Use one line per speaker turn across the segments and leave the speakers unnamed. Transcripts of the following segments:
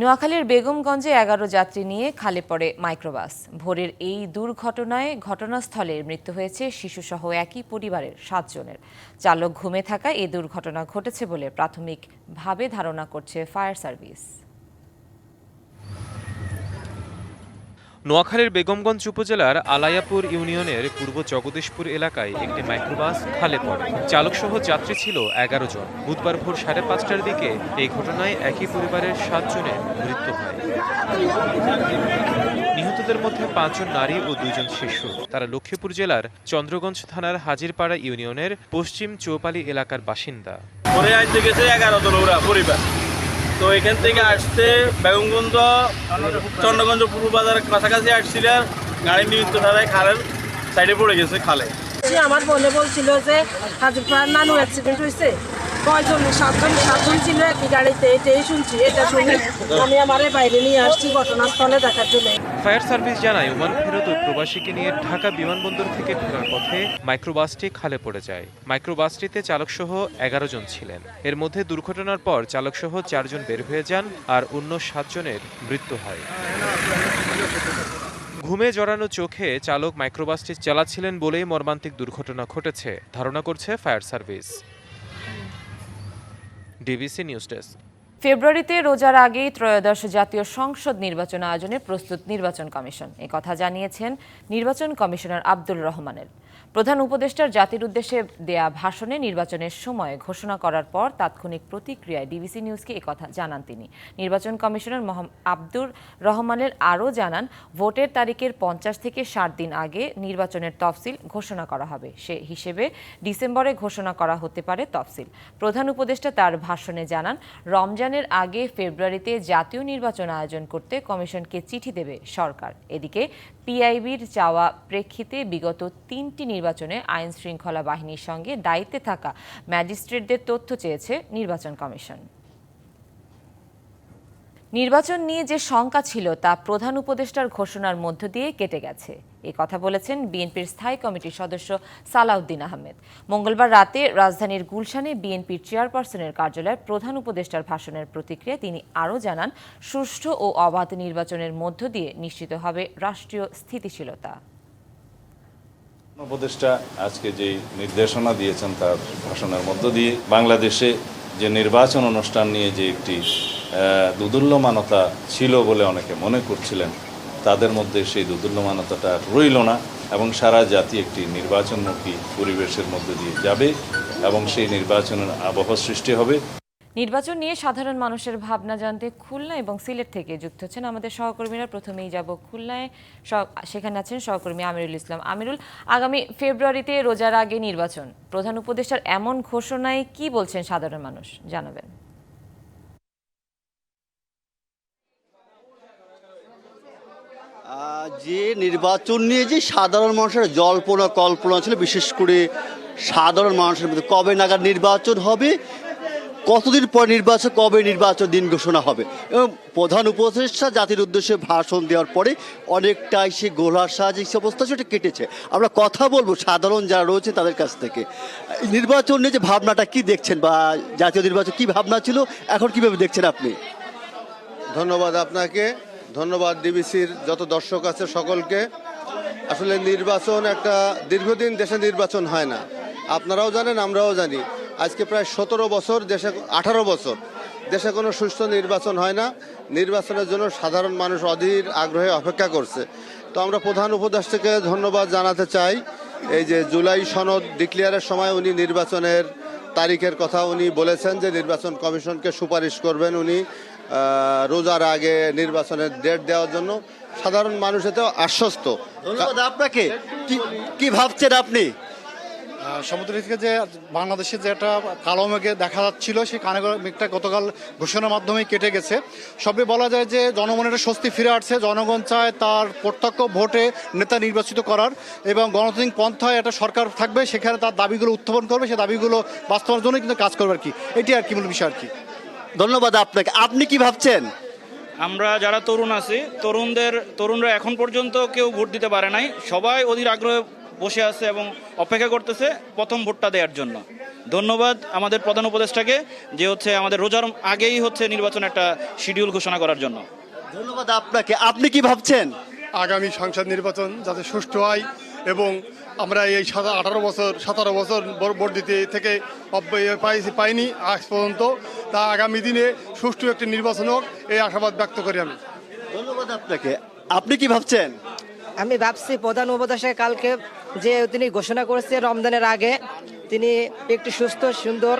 নোয়াখালীর বেগমগঞ্জে এগারো যাত্রী নিয়ে খালে পড়ে মাইক্রোবাস। ভোরের এই দুর্ঘটনায় ঘটনাস্থলে মৃত্যু হয়েছে শিশুসহ একই পরিবারের সাতজনের। চালক ঘুমে থাকায় এই দুর্ঘটনা ঘটেছে বলে প্রাথমিকভাবে ধারণা করছে ফায়ার সার্ভিস।
নোয়াখালীর বেগমগঞ্জ উপজেলার আলায়াপুর ইউনিয়নের পূর্ব জগদীশপুর এলাকায় একটি মাইক্রোবাস খালে পড়ে। চালকসহ যাত্রী ছিল এগারো জন। বুধবার ভোর সাড়ে পাঁচটার দিকে এই ঘটনায় একই পরিবারের সাতজনের মৃত্যু হয়। নিহতদের মধ্যে পাঁচজন নারী ও দুইজন শিশু। তারা লক্ষ্মীপুর জেলার চন্দ্রগঞ্জ থানার হাজিরপাড়া ইউনিয়নের পশ্চিম চৌপালি এলাকার বাসিন্দা।
পরে আসতে গেছে এগারো জন ওরা, পরিবার। তো এখান থেকে আসতে বেগমগঞ্জ চন্দ্রগঞ্জ পূর্ব বাজারের কাছাকাছি আসছিল গাড়ি নিমিত্ত ধারায় খালের সাইডে পড়ে গেছে খালে।
আমার বলে বলছিল যে হাজিরপাড়ার নানু অ্যাক্সিডেন্ট হয়েছে। কয়জন? সাতজন? সাতজন ছিল একই গাড়িতে। এটাই শুনছি, এটা শুনে আমি আমারে বাইরে নিয়ে আসছি ঘটনাস্থলে দেখার জন্য।
ফায়ার সার্ভিস জানায়, ওমান ফেরত প্রবাসীকে নিয়ে ঢাকা বিমানবন্দর থেকে ফেরার পথে মাইক্রোবাসটি খালে পড়ে যায়। মাইক্রোবাসটিতে চালকসহ এগারো জন ছিলেন। এর মধ্যে দুর্ঘটনার পর চালকসহ চারজন বের হয়ে যান আর অন্য সাতজনের মৃত্যু হয়। ঘুমে জড়ানো চোখে চালক মাইক্রোবাসটি চালাচ্ছিলেন বলেই মর্মান্তিক দুর্ঘটনা ঘটেছে, ধারণা করছে fire service. DBC news desk.
ফেব্রুয়ারিতে রোজার আগেই ত্রয়োদশ জাতীয় সংসদ নির্বাচন আয়োজনে প্রস্তুত নির্বাচন কমিশন। এ কথা জানিয়েছেন নির্বাচন কমিশনার আব্দুল রহমানের। প্রধান উপদেষ্টার জাতির উদ্দেশ্যে দেয়া ভাষণে নির্বাচনের সময় ঘোষণা করার পর তাৎক্ষণিক প্রতিক্রিয়ায় ডিবিসি নিউজকে কথা জানান তিনি। নির্বাচন কমিশনার আব্দুর রহমানের আরও জানান, ভোটের তারিখের পঞ্চাশ থেকে ষাট দিন আগে নির্বাচনের তফসিল ঘোষণা করা হবে। সে হিসেবে ডিসেম্বরে ঘোষণা করা হতে পারে তফসিল। প্রধান উপদেষ্টা তার ভাষণে জানান, রমজানের আগে ফেব্রুয়ারিতে জাতীয় নির্বাচন আয়োজন করতে কমিশনকে চিঠি দেবে সরকার। এদিকে, পিআইবির চাওয়া প্রেক্ষিতে বিগত তিনটি নির্বাচনে আইন শৃঙ্খলা বাহিনীর সঙ্গে দায়িত্বে থাকা ম্যাজিস্ট্রেটদের তথ্য চেয়েছে নির্বাচন কমিশন। নির্বাচন নিয়ে যে শঙ্কা ছিল তা প্রধান উপদেষ্টার ঘোষণার মধ্য দিয়ে কেটে গেছে। এ কথা বলেছেন বিএনপির স্থায়ী কমিটির সদস্য সালাউদ্দিন আহমেদ। মঙ্গলবার রাতে রাজধানীর গুলশানে বিএনপির চেয়ারপারসনের কার্যালয়ের প্রধান উপদেষ্টার ভাষণের প্রতিক্রিয়া তিনি আরও জানান, সুষ্ঠু ও অবাধ নির্বাচনের মধ্য দিয়ে নিশ্চিত হবে রাষ্ট্রীয় স্থিতিশীলতা।
উপদেষ্টা আজকে যে নির্দেশনা দিয়েছেন তার ভাষণের মধ্য দিয়ে বাংলাদেশে যে নির্বাচন অনুষ্ঠান নিয়ে যে একটি দুদুল্যমানতা ছিল বলে অনেকে মনে করছিলেন, তাদের মধ্যে সেই দুদুল্যমানতাটা রইল না এবং সারা জাতি একটি নির্বাচনমুখী পরিবেশের মধ্যে দিয়ে যাবে এবং সেই নির্বাচনের আবহ সৃষ্টি হবে।
নির্বাচন নিয়ে সাধারণ মানুষের ভাবনা জানতে খুলনা এবং সিলেট থেকে যুক্ত হচ্ছেন আমাদের সহকর্মীরা। প্রথমেই যাব খুলনায়। সেখানে আছেন সহকর্মী আমিরুল ইসলাম। আমিরুল, আগামী ফেব্রুয়ারিতে রোজার আগে নির্বাচন। প্রধান উপদেষ্টার এমন ঘোষণায় কি বলছেন সাধারণ মানুষ? জানাবেন।
যে নির্বাচন নিয়ে যে সাধারণ মানুষের জল্পনা, কল্পনা ছিল, বিশেষ করে সাধারণ মানুষের মধ্যে কবে নাগাদ নির্বাচন হবে কতদিন পর নির্বাচন কবে নির্বাচন দিন ঘোষণা হবে? এবং প্রধান উপদেষ্টা জাতির উদ্দেশ্যে ভাষণ দেওয়ার পরে অনেকটাই সে গোলার সাহায্যে সে অবস্থা সেটা কেটেছে। আমরা কথা বলব সাধারণ যারা রয়েছে তাদের কাছ থেকে। নির্বাচন নিয়ে যে ভাবনাটা কি দেখছেন বা জাতীয় নির্বাচন কি ভাবনা ছিল, এখন কীভাবে দেখছেন আপনি?
ধন্যবাদ আপনাকে। ধন্যবাদ ডিবিসির যত দর্শক আছে সকলকে। আসলে নির্বাচন একটা দীর্ঘদিন দেশে নির্বাচন হয় না। আপনারাও জানেন, আমরাও জানি। আজকে প্রায় সতেরো বছর, দেশে আঠারো বছর। দেশে কোনো সুষ্ঠু নির্বাচন হয় না। নির্বাচনের জন্য সাধারণ মানুষ অধীর আগ্রহে অপেক্ষা করছে। তো আমরা প্রধান উপদেষ্টাকে ধন্যবাদ জানাতে চাই। এই যে জুলাই সনদ ডিক্লিয়ারের সময় উনি নির্বাচনের তারিখের কথা উনি বলেছেন যে নির্বাচন কমিশনকে সুপারিশ করবেন উনি রোজার আগে নির্বাচনের ডেট দেওয়ার জন্য। সাধারণ মানুষ এতেও আশ্বস্ত।
আপনাকে। কি ভাবছেন আপনি?
সমুদ্র থেকে যে বাংলাদেশে যে একটা কালো মেঘে দেখা যাচ্ছিল সেই কানে মেঘটা গতকাল ঘোষণার মাধ্যমে কেটে গেছে। সবই বলা যায় যে জনগণের একটা স্বস্তি ফিরে আসছে। জনগণ চায় তার প্রত্যক্ষ ভোটে নেতা নির্বাচিত করার এবং গণতান্ত্রিক পন্থায় একটা সরকার থাকবে সেখানে তার দাবিগুলো উত্থাপন করবে সেই দাবিগুলো বাস্তবায়নের জন্য কিন্তু কাজ করবে আর কি। এটি আর কি মূল বিষয় আর কি।
ধন্যবাদ আপনাকে। আপনি কি ভাবছেন?
আমরা যারা তরুণ আছি তরুণদের তরুণরা এখন পর্যন্ত কেউ ভোট দিতে পারে নাই। সবাই অধীর আগ্রহে
বসে আছে এবং অপেক্ষা করতেছে প্রথম ভোটটা দেওয়ার জন্য। ধন্যবাদ আমাদের প্রধান উপদেষ্টাকে যে হচ্ছে আমাদের রোজার আগেই হচ্ছে নির্বাচন একটা শিডিউল ঘোষণা করার জন্য।
ধন্যবাদ আপনাকে। আপনি কি ভাবছেন?
আগামী সংসদ নির্বাচন যাতে সুষ্ঠু হয় এবং আমরা এই সাত আঠারো বছর সতেরো বছর ভোট- দিতে থেকে পাইনি আজ পর্যন্ত। তা আগামী দিনে সুষ্ঠু একটি নির্বাচন হোক এই আশাবাদ ব্যক্ত করি আমি।
ধন্যবাদ আপনাকে। আপনি কি ভাবছেন?
আমি ভাবছি প্রধান উপদেশে কালকে যে তিনি ঘোষণা করেছে রমজানের আগে তিনি একটি সুস্থ সুন্দর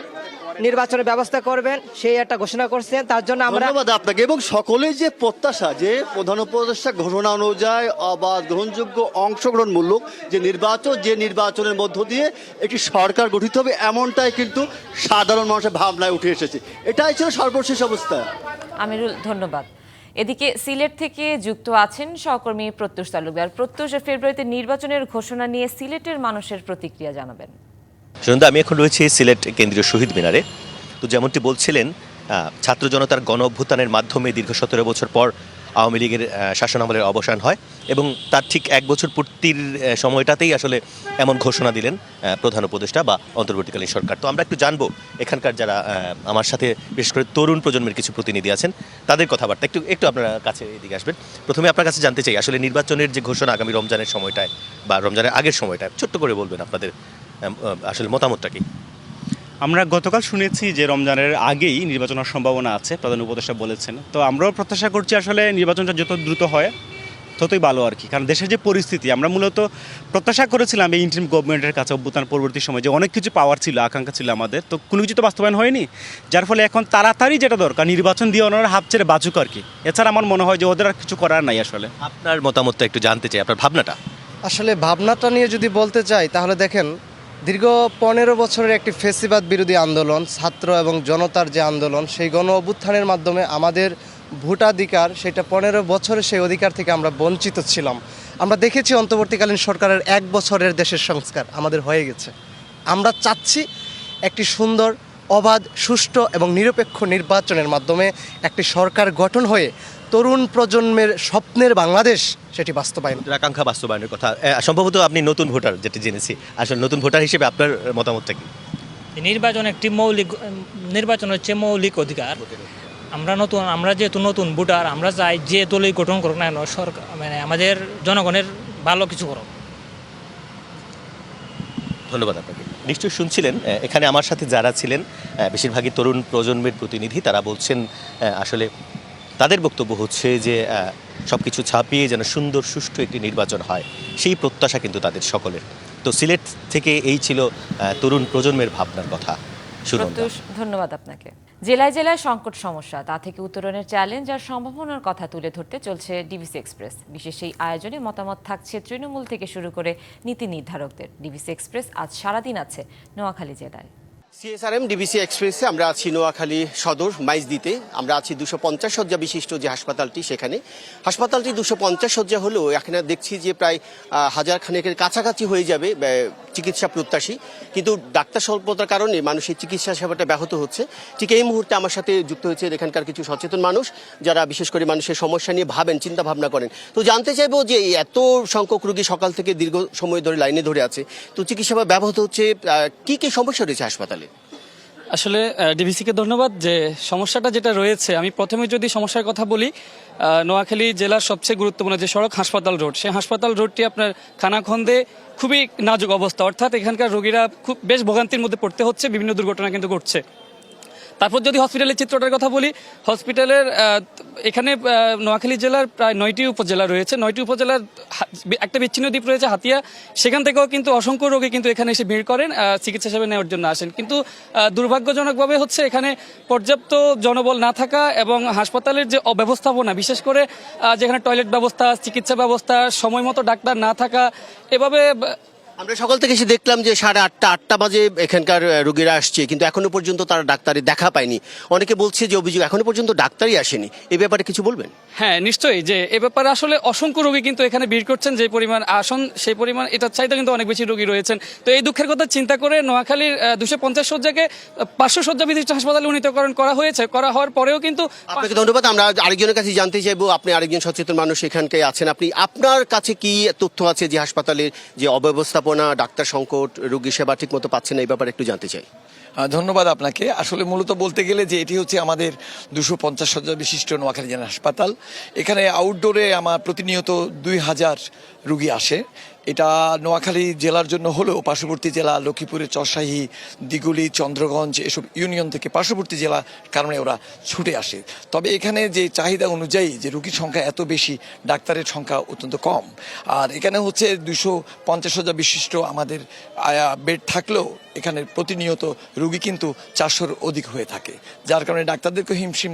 নির্বাচনের ব্যবস্থা করবেন সেই একটা ঘোষণা করছেন। তার জন্য আমরা
ধন্যবাদ আপনাকে। এবং সকলের যে প্রত্যাশা যে প্রধান উপদেষ্টা ঘোষণা অনুযায়ী অবাধ গ্রহণযোগ্য অংশগ্রহণমূলক যে নির্বাচন যে নির্বাচনের মধ্য দিয়ে একটি সরকার গঠিত হবে এমনটাই কিন্তু সাধারণ মানুষের ভাবনায় উঠে এসেছে। এটাই ছিল সর্বশেষ অবস্থা।
আমিরুল ধন্যবাদ। এদিকে সিলেট থেকে যুক্ত আছেন সহকর্মী প্রত্যুষ তালুকদার। প্রত্যুষ, ফেব্রুয়ারিতে নির্বাচনের ঘোষণা নিয়ে সিলেটের মানুষের প্রতিক্রিয়া জানাবেন।
সুনন্দা আমি এখন রয়েছি সিলেট কেন্দ্রীয় শহীদ মিনারে। তো যেমনটি বলছিলেন ছাত্র জনতার গণ অভ্যুত্থানের মাধ্যমে দীর্ঘ সতেরো বছর পর আওয়ামী লীগের শাসনামলের অবসান হয় এবং তার ঠিক এক বছর পূর্তির সময়টাতেই আসলে এমন ঘোষণা দিলেন প্রধান উপদেষ্টা বা অন্তর্বর্তীকালীন সরকার। তো আমরা একটু জানব এখানকার যারা আমার সাথে বিশেষ করে তরুণ প্রজন্মের কিছু প্রতিনিধি আছেন, তাদের কথাবার্তা। একটু একটু আপনার কাছে এদিকে আসবেন। প্রথমে আপনার কাছে জানতে চাই, আসলে নির্বাচনের যে ঘোষণা আগামী রমজানের সময়টায় বা রমজানের আগের সময়টায়, ছোট্ট করে বলবেন আপনাদের আসলে মতামতটা কি?
আমরা গতকাল শুনেছি যে রমজানের আগেই নির্বাচন হওয়ার সম্ভাবনা আছে প্রধান উপদেষ্টা বলেছেন। তো আমরাও প্রত্যাশা করছি আসলে নির্বাচনটা যত দ্রুত হয় ততই ভালো আর কি। কারণ দেশের যে পরিস্থিতি আমরা মূলত প্রত্যাশা করেছিলাম এই ইন্টারিম গভর্নমেন্টের কাছে অভ্যুত্থান পরবর্তী সময় যে অনেক কিছু পাওয়ার ছিল আকাঙ্ক্ষা ছিল আমাদের। তো কোনো কিছু তো বাস্তবায়ন হয়নি যার ফলে এখন তাড়াতাড়ি যেটা দরকার নির্বাচন দিয়ে ওনারা হাফ ছেড়ে বাঁচুক আর কি। এছাড়া আমার মনে হয় যে ওদের আর কিছু করার নাই আসলে।
আপনার মতামতটা একটু জানতে চাই আপনার ভাবনাটা?
আসলে ভাবনাটা নিয়ে যদি বলতে চাই তাহলে দেখেন দীর্ঘ পনেরো বছরের একটি ফেসিবাদ বিরোধী আন্দোলন, ছাত্র এবং জনতার যে আন্দোলন, সেই গণ অভ্যুত্থানের মাধ্যমে আমাদের ভোটাধিকার, সেটা পনেরো বছরের সেই অধিকার থেকে আমরা বঞ্চিত ছিলাম। আমরা দেখেছি অন্তর্বর্তীকালীন সরকারের এক বছরের দেশের সংস্কার আমাদের হয়ে গেছে। আমরা চাচ্ছি একটি সুন্দর, অবাধ, সুষ্ঠু এবং নিরপেক্ষ নির্বাচনের মাধ্যমে একটি সরকার গঠন হয়ে তরুণ প্রজন্মের স্বপ্নের বাংলাদেশ সেটি বাস্তবায়ন।
আকাঙ্ক্ষা বাস্তবায়নের কথা। সম্ভবত আপনি নতুন ভোটার যেটি জেনেছি। আসলে নতুন ভোটার হিসেবে আপনার মতামতটা কি?
নির্বাচন একটি মৌলিক নির্বাচন হচ্ছে মৌলিক অধিকার। আমরা নতুন আমরা যেহেতু নতুন ভোটার আমরা চাই যে দলই গঠন করুক না সরকার মানে আমাদের জনগণের ভালো কিছু করুক।
ধন্যবাদ আপনাকে। নিশ্চয়ই শুনছিলেন এখানে আমার সাথে যারা ছিলেন বেশিরভাগই তরুণ প্রজন্মের প্রতিনিধি। তারা বলছেন আসলে তাদের বক্তব্য হচ্ছে যে সব কিছু ছাপিয়ে যেন সুন্দর সুষ্ঠু একটি নির্বাচন হয় সেই প্রত্যাশা কিন্তু তাদের সকলের। তো সিলেট থেকে এই ছিল তরুণ প্রজন্মের ভাবনার কথা।
ধন্যবাদ আপনাকে। জেলায় জেলায় সংকট সমস্যা তা থেকে উত্তরণের চ্যালেঞ্জ আর সম্ভাবনার কথা তুলে ধরতে চলছে ডিবিসি এক্সপ্রেস বিশেষ এই আয়োজনে মতামত থাকছে তৃণমূল থেকে শুরু করে নীতি নির্ধারকদের। ডিবিসি এক্সপ্রেস আজ সারাদিন আছে নোয়াখালী জেলায়।
সিএসআরএম, ডিবিসি এক্সপ্রেসে আমরা আছি নোয়াখালী সদর, মাইজদিতে। আমরা আছি দুশো পঞ্চাশ শয্যা বিশিষ্ট যে হাসপাতালটি সেখানে। হাসপাতালটি দুশো পঞ্চাশ শয্যা হলেও এখানে দেখছি যে প্রায় হাজার খানেকের কাছাকাছি হয়ে যাবে চিকিৎসা প্রত্যাশী। কিন্তু ডাক্তার স্বল্পতার কারণে মানুষের চিকিৎসা সেবাটা ব্যাহত হচ্ছে। ঠিক এই মুহূর্তে আমার সাথে যুক্ত হয়েছে এখানকার কিছু সচেতন মানুষ, যারা বিশেষ করে মানুষের সমস্যা নিয়ে ভাবেন চিন্তা ভাবনা করেন। তো জানতে চাইব যে এত সংখ্যক রোগী সকাল থেকে দীর্ঘ সময় ধরে লাইনে ধরে আছে, তো চিকিৎসা সেবা ব্যাহত হচ্ছে কি কি সমস্যা রয়েছে হাসপাতালে?
আসলে ডিভিসিকে ধন্যবাদ যে সমস্যাটা যেটা রয়েছে, আমি প্রথমে যদি সমস্যার কথা বলি নোয়াখালী জেলার সবচেয়ে গুরুত্বপূর্ণ যে সড়ক, হাসপাতাল রোড। সেই হাসপাতাল রোডটি আপনার খানাখন্দে খুবই নাজুক অবস্থা। অর্থাৎ এখানকার রোগীরা খুব, বেশ ভোগান্তির মধ্যে পড়তে হচ্ছে, বিভিন্ন দুর্ঘটনা কিন্তু ঘটছে। তারপর যদি হসপিটালের চিত্রটার কথা বলি হসপিটালের এখানে নোয়াখালী জেলার প্রায় নয়টি উপজেলা রয়েছে। নয়টি উপজেলার একটা বিচ্ছিন্ন দ্বীপ রয়েছে, হাতিয়া। সেখান থেকেও কিন্তু অসংখ্য রোগী কিন্তু এখানে এসে ভিড় করেন চিকিৎসা সেবা নেওয়ার জন্য আসেন। কিন্তু দুর্ভাগ্যজনকভাবে হচ্ছে এখানে পর্যাপ্ত জনবল না থাকা এবং হাসপাতালের যে অব্যবস্থাপনা, বিশেষ করে যেখানে টয়লেট ব্যবস্থা, চিকিৎসা ব্যবস্থা সময় মতো ডাক্তার না থাকা, এভাবে
আমরা সকাল থেকে এসে দেখলাম যে সাড়ে আটটা আটটা বাজে এখানকার রোগীরা আসছে কিন্তু এখনও পর্যন্ত তারা ডাক্তারি দেখা পায়নি। অনেকে বলছে যে অভিযোগ এখনও পর্যন্ত ডাক্তারই আসেনি। এ ব্যাপারে কিছু বলবেন?
হ্যাঁ নিশ্চয়ই যে এ ব্যাপারে আসলে অসংখ্য রোগী কিন্তু এখানে ভিড় করছেন যে পরিমাণ আসন সেই পরিমাণ এটার চাইতে কিন্তু অনেক বেশি রোগী রয়েছেন। তো এই দুঃখের কথা চিন্তা করে নোয়াখালীর দুশো পঞ্চাশ শয্যাকে পাঁচশো শয্যা বিশিষ্ট হাসপাতালে উন্নীতকরণ করা হয়েছে করা হওয়ার পরেও কিন্তু
আপনাকে ধন্যবাদ আমরা আরেকজনের কাছে জানতে চাইব আপনি আরেকজন সচেতন মানুষ এখানকে আছেন আপনি আপনার কাছে কি তথ্য আছে যে হাসপাতালের যে অব্যবস্থাপনা ডাক্তার সংকট, রোগী সেবা ঠিক মতো পাচ্ছেন না, এই ব্যাপারে একটু জানতে চাই।
ধন্যবাদ আপনাকে। আসলে মূলত বলতে গেলে যে এটি হচ্ছে আমাদের দুশো পঞ্চাশ হাজার বিশিষ্ট নোয়াখালী জেলা হাসপাতাল। এখানে আউটডোরে আমার প্রতিনিয়ত দুই হাজার রুগী আসে। এটা নোয়াখালী জেলার জন্য হলেও পার্শ্ববর্তী জেলা, লক্ষ্মীপুরের চরশাহী, দিগুলি, চন্দ্রগঞ্জ এসব ইউনিয়ন থেকে পার্শ্ববর্তী জেলা কারণে ওরা ছুটে আসে। তবে এখানে যে চাহিদা অনুযায়ী যে রুগীর সংখ্যা এত বেশি, ডাক্তারের সংখ্যা অত্যন্ত কম। আর এখানে হচ্ছে দুশো পঞ্চাশ হাজার বিশিষ্ট আমাদের বেড থাকলেও এখানে প্রতিনিয়ত রুগী কিন্তু চারশোর অধিক হয়ে থাকে। যার কারণে ডাক্তারদেরকে হিমশিম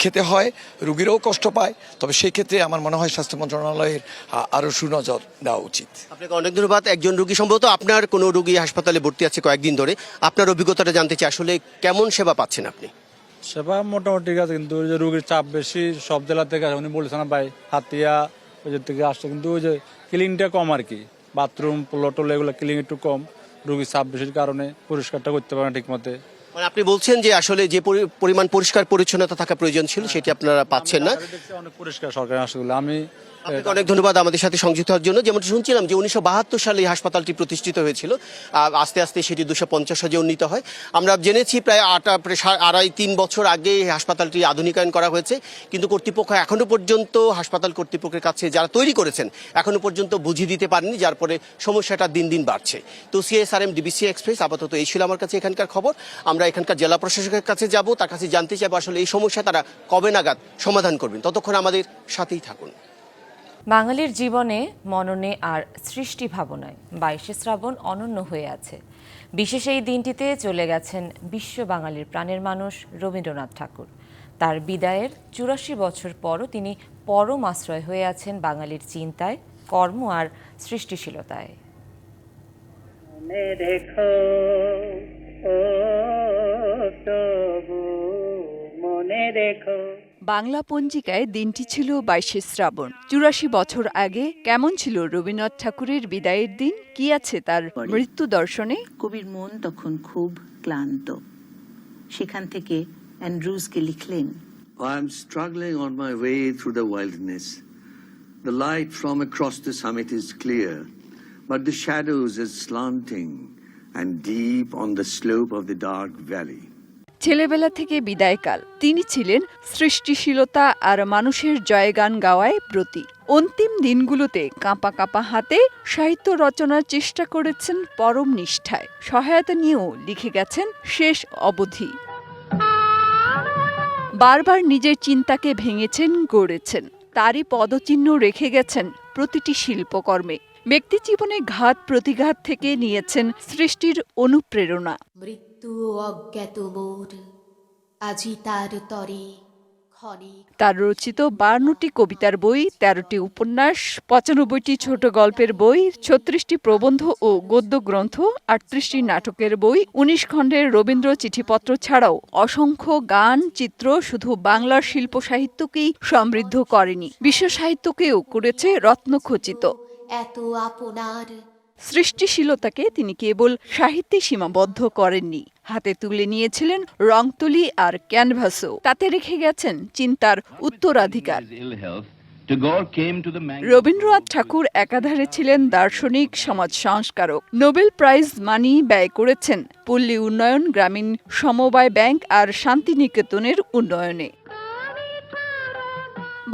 খেতে হয়, রুগীরাও কষ্ট পায়। তবে সেই ক্ষেত্রে আমার মনে হয় স্বাস্থ্য মন্ত্রণালয়ের আরও আরও সুনজর দেওয়া উচিত।
আপনাকে অনেক ধন্যবাদ। একজন রুগী সম্ভবত আপনার কোনো রুগী হাসপাতালে ভর্তি আছে কয়েকদিন ধরে। আপনার অভিজ্ঞতাটা জানতে চাই আসলে কেমন সেবা পাচ্ছেন আপনি?
সেবা মোটামুটি ঠিক আছে কিন্তু ওই যে রোগীর চাপ বেশি সব জেলা থেকে আসে। উনি বলেছেন না ভাই হাতিয়া ওই যে থেকে আসছে। কিন্তু ওই যে ক্লিনটা কম আর কি। বাথরুম প্লটল এগুলো ক্লিন একটু কম। রুগীর চাপ বেশির কারণে পরিষ্কারটা করতে পারে না ঠিক মতে
মানে আপনি বলছেন যে আসলে যে পরি- পরিমাণ পরিষ্কার পরিচ্ছন্নতা থাকা প্রয়োজন ছিল সেটি আপনারা পাচ্ছেন না।
অনেক পরিষ্কার সরকারি হাসপাতাল। আমি
অনেক ধন্যবাদ আমাদের সাথে সংযুক্ত হওয়ার জন্য। যেমন শুনছিলাম যে উনিশশো বাহাত্তর সালে এই হাসপাতালটি প্রতিষ্ঠিত হয়েছিল। আস্তে আস্তে সেটি দুশো পঞ্চাশ হাজার উন্নীত হয়। আমরা জেনেছি প্রায় আটা আড়াই তিন বছর আগে এই হাসপাতালটি আধুনিকায়ন করা হয়েছে। কিন্তু কর্তৃপক্ষ এখনও পর্যন্ত হাসপাতাল কর্তৃপক্ষের কাছে যারা তৈরি করেছেন এখনও পর্যন্ত বুঝিয়ে দিতে পারেনি, যার পরে সমস্যাটা দিন দিন বাড়ছে। তো সিএসআরএম, ডিবিসি এক্সপ্রেস, আপাতত এই ছিল আমার কাছে এখানকার খবর। আমরা এখানকার জেলা প্রশাসকের কাছে যাব, তার কাছে জানতে চাইব আসলে এই সমস্যা তারা কবে নাগাদ সমাধান করবেন। ততক্ষণ আমাদের সাথেই থাকুন।
বাঙালির জীবনে মননে আর সৃষ্টি ভাবনায় বাইশে শ্রাবণ অনন্য হয়ে আছে। বিশেষ এই দিনটিতে চলে গেছেন বিশ্ব বাঙালির প্রাণের মানুষ রবীন্দ্রনাথ ঠাকুর। তার বিদায়ের চুরাশি বছর পরও তিনি পরম আশ্রয় হয়ে আছেন বাঙালির চিন্তায়, কর্ম আর সৃষ্টিশীলতায়।
তবু মনে রেখো।
বাংলা পঞ্জিকায় দিনটি ছিল বাইশে শ্রাবণ চুরাশি বছর আগে কেমন ছিল রবীন্দ্রনাথ ঠাকুরের বিদায়ের দিন কি আছে তার মৃত্যু দর্শনে
কবির মন তখন খুব ক্লান্ত সেখান থেকে অ্যান্ড্রুজকে লিখলেন
I am struggling on my way through the wilderness. The light from across the summit is clear, but the shadows are slanting and deep on the slope of the dark valley.
ছেলেবেলা থেকে বিদায়কাল। তিনি ছিলেন সৃষ্টিশীলতা আর মানুষের জয়গান গাওয়ায় ব্রতী। অন্তিম দিনগুলোতে কাঁপা কাঁপা হাতে সাহিত্য রচনার চেষ্টা করেছেন পরম নিষ্ঠায়। সহায়তা নিয়েও লিখে গেছেন শেষ অবধি। বারবার নিজের চিন্তাকে ভেঙেছেন, গড়েছেন। তারই পদচিহ্ন রেখে গেছেন প্রতিটি শিল্পকর্মে। ব্যক্তি জীবনে ঘাত প্রতিঘাত থেকে নিয়েছেন সৃষ্টির অনুপ্রেরণা।
মৃত্যু অজ্ঞাত মোর আজি তার তরে
তার রচিত বান্নটি কবিতার বই তেরোটি উপন্যাস পঁচানব্বইটি ছোট গল্পের বই ছত্রিশটি প্রবন্ধ ও গদ্য গ্রন্থ আটত্রিশটি নাটকের বই উনিশ খণ্ডের রবীন্দ্র চিঠিপত্র ছাড়াও অসংখ্য গান চিত্র শুধু বাংলার শিল্প সাহিত্যকেই সমৃদ্ধ করেনি। বিশ্ব সাহিত্যকেও করেছে রত্নখচিত।
এত আপনার
সৃষ্টিশীলতাকে তিনি কেবল সাহিত্যে সীমাবদ্ধ করেননি। হাতে তুলে নিয়েছিলেন রংতুলি আর ক্যানভাসও। তাতে রেখে গেছেন চিন্তার উত্তরাধিকার। রবীন্দ্রনাথ ঠাকুর একাধারে ছিলেন দার্শনিক, সমাজ সংস্কারক। নোবেল প্রাইজ মানি ব্যয় করেছেন পল্লী উন্নয়ন, গ্রামীণ সমবায় ব্যাংক আর শান্তিনিকেতনের উন্নয়নে।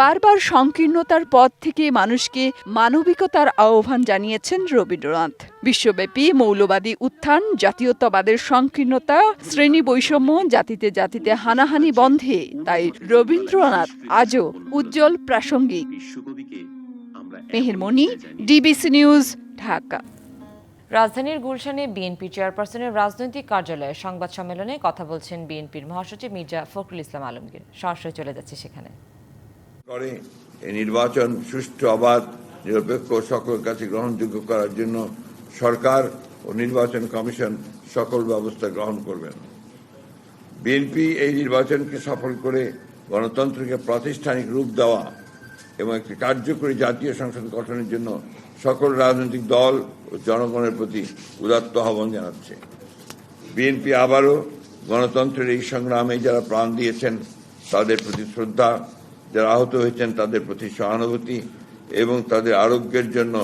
বারবার সংকীর্ণতার পথ থেকে মানুষকে মানবিকতার আহ্বান জানিয়েছেন রবীন্দ্রনাথ। বিশ্বব্যাপী মৌলবাদী উত্থান, জাতীয়তাবাদের সংকীর্ণতা, শ্রেণি বৈষম্য, জাতিতে জাতিতে হানাহানি বন্ধে, তাই রবীন্দ্রনাথ আজও উজ্জ্বল প্রাসঙ্গিক। Mehermoni, DBC news, Dhaka.
রাজধানীর গুলশানে বিএনপি চেয়ারপারসনের রাজনৈতিক কার্যালয়ে সংবাদ সম্মেলনে কথা বলছেন বিএনপির মহাসচিব মির্জা ফখরুল ইসলাম আলমগীর। সরাসরি চলে যাচ্ছে সেখানে।
করে এই নির্বাচন সুষ্ঠু অবাধ নিরপেক্ষ সকলের কাছে গ্রহণযোগ্য করার জন্য
সরকার ও নির্বাচন কমিশন সকল ব্যবস্থা গ্রহণ করবেন। বিএনপি এই নির্বাচনকে সফল করে গণতন্ত্রকে প্রাতিষ্ঠানিক রূপ দেওয়া এবং একটি কার্যকরী জাতীয় সংসদ গঠনের জন্য সকল রাজনৈতিক দল ও জনগণের প্রতি উদাত্ত আহ্বান জানাচ্ছে। বিএনপি আবারও গণতন্ত্রের এই সংগ্রামে যারা প্রাণ দিয়েছেন, তাদের প্রতি শ্রদ্ধা যারা আহত হয়েছেন তাদের প্রতি সহানুভূতি এবং তাদের আরোগ্যের জন্য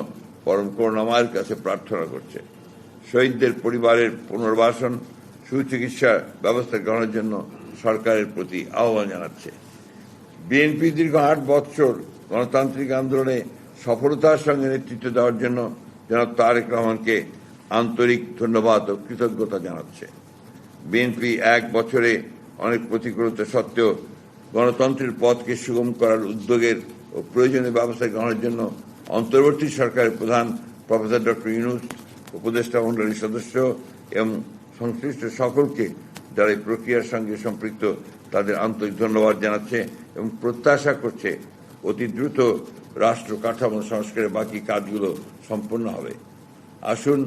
পরম করুণাময়ের কাছে প্রার্থনা করছে। শহীদদের পরিবারের পুনর্বাসন সুচিকিৎসার ব্যবস্থা গ্রহণের জন্য সরকারের প্রতি আহ্বান জানাচ্ছে। বিএনপি দীর্ঘ আট বৎসর গণতান্ত্রিক আন্দোলনে সফলতার সঙ্গে নেতৃত্ব দেওয়ার জন্য জনাব তারেক রহমানকে আন্তরিক ধন্যবাদ ও কৃতজ্ঞতা জানাচ্ছে। বিএনপি এক বছরে অনেক প্রতিকূলতা সত্ত্বেও গণতন্ত্রের পথকে সুগম করার উদ্যোগের ও প্রয়োজনীয় ব্যবস্থা গ্রহণের জন্য অন্তর্বর্তী সরকারের প্রধান প্রফেসর ডক্টর ইউনুস, উপদেষ্টা মণ্ডলীর সদস্য এবং সংশ্লিষ্ট সকলকে যারা এই প্রক্রিয়ার সঙ্গে সম্পৃক্ত তাদের আন্তরিক ধন্যবাদ জানাচ্ছে এবং প্রত্যাশা করছে অতি দ্রুত রাষ্ট্র কাঠামো সংস্কারের বাকি কাজগুলো সম্পন্ন হবে। আসুন,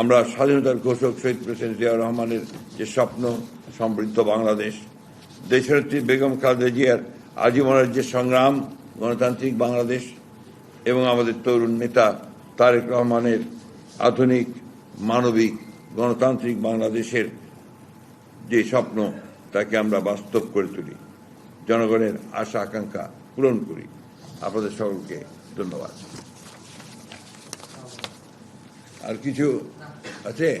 আমরা স্বাধীনতার ঘোষক শহীদ প্রেসিডেন্ট জিয়া রহমানের যে স্বপ্ন, সমৃদ্ধ বাংলাদেশ দেশনেত্রী বেগম খালেদা জিয়ার আজীবনের যে সংগ্রাম, গণতান্ত্রিক বাংলাদেশ এবং আমাদের তরুণ নেতা তারেক রহমানের আধুনিক, মানবিক, গণতান্ত্রিক বাংলাদেশের যে স্বপ্ন, তাকে আমরা বাস্তব করে তুলি। জনগণের আশা, আকাঙ্ক্ষা পূরণ করি। আপনাদের সকলকে ধন্যবাদ। আর কিছু আছে?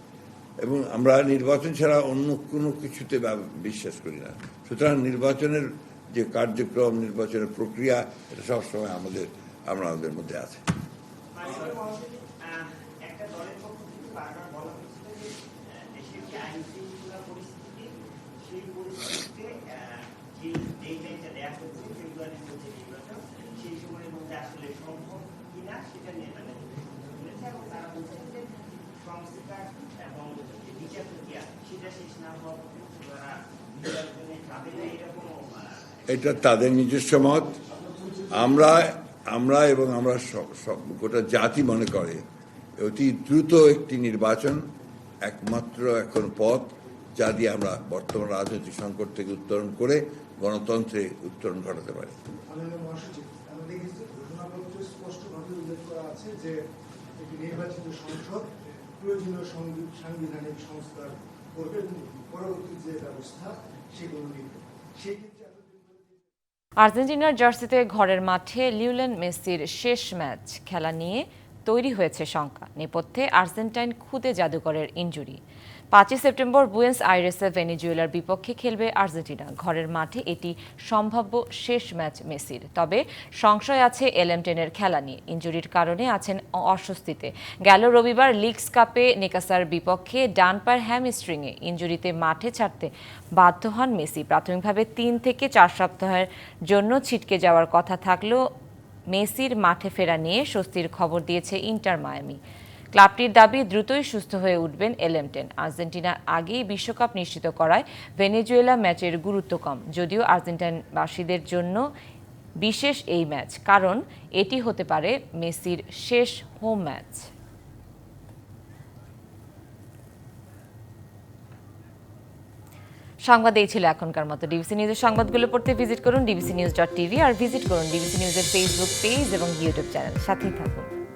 এবং আমরা নির্বাচন ছাড়া অন্য কোনো কিছুতে বিশ্বাস করি না। সুতরাং নির্বাচনের যে কার্যক্রম, নির্বাচনের প্রক্রিয়া, এটা সবসময় আমাদের, আমরা আমাদের মধ্যে আছে। এটা তাদের নিজস্ব মত। আমরা আমরা এবং আমরা গোটা জাতি মনে করে, অতি দ্রুত একটি নির্বাচন, একমাত্র এখন পথ, যা দিয়ে আমরা বর্তমান রাজনৈতিক সংকট থেকে উত্তরণ করে গণতন্ত্রে উত্তরণ ঘটাতে পারি।
উল্লেখ করা আছে যে নির্বাচিত সংসদ প্রয়োজনীয় সংবি- সাংবিধানিক সংস্কার করবে পরবর্তী যে ব্যবস্থা, সেগুলো সেই
আর্জেন্টিনার জার্সিতে ঘরের মাঠে লিউলেন মেসির শেষ ম্যাচ খেলা নিয়ে তৈরি হয়েছে শঙ্কা। নেপথ্যে আর্জেন্টাইন খুদে জাদুকরের ইনজুরি। পাঁচই সেপ্টেম্বর বুয়েন্স আইরেসে ভেনিজুয়েলার বিপক্ষে খেলবে আর্জেন্টিনা। ঘরের মাঠে এটি সম্ভাব্য শেষ ম্যাচ মেসির। তবে সংশয় আছে এলএম টেনের খেলা নিয়ে। ইনজুরির কারণে আছেন অস্বস্তিতে। গেল রবিবার লিগস কাপে নেকাসার বিপক্ষে ডান পায়ের হ্যামস্ট্রিংয়ে ইনজুরিতে মাঠে ছাড়তে বাধ্য হন মেসি। প্রাথমিকভাবে তিন থেকে চার সপ্তাহের জন্য ছিটকে যাওয়ার কথা থাকলেও মেসির মাঠে ফেরা নিয়ে স্বস্তির খবর দিয়েছে ইন্টার মায়ামি। ক্লাবটির দাবি, দ্রুতই সুস্থ হয়ে উঠবেন এলেমটেন। আর্জেন্টিনার আগেই বিশ্বকাপ নিশ্চিত করায় ভেনেজুয়েলা ম্যাচের গুরুত্ব কম। যদিও আর্জেন্টাইনবাসীদের জন্য বিশেষ এই ম্যাচ, কারণ এটি হতে পারে মেসির শেষ হোম ম্যাচ। সংবাদ এই ছিল এখনকার মতো। ডিবিসি নিউজের সংবাদগুলো পড়তে ভিজিট করুন ডিবিসি নিউজ ডট টিভি আর ভিজিট করুন ডিবিসি নিউজের ফেসবুক পেজ এবং ইউটিউব চ্যানেল সাথেই থাকুন।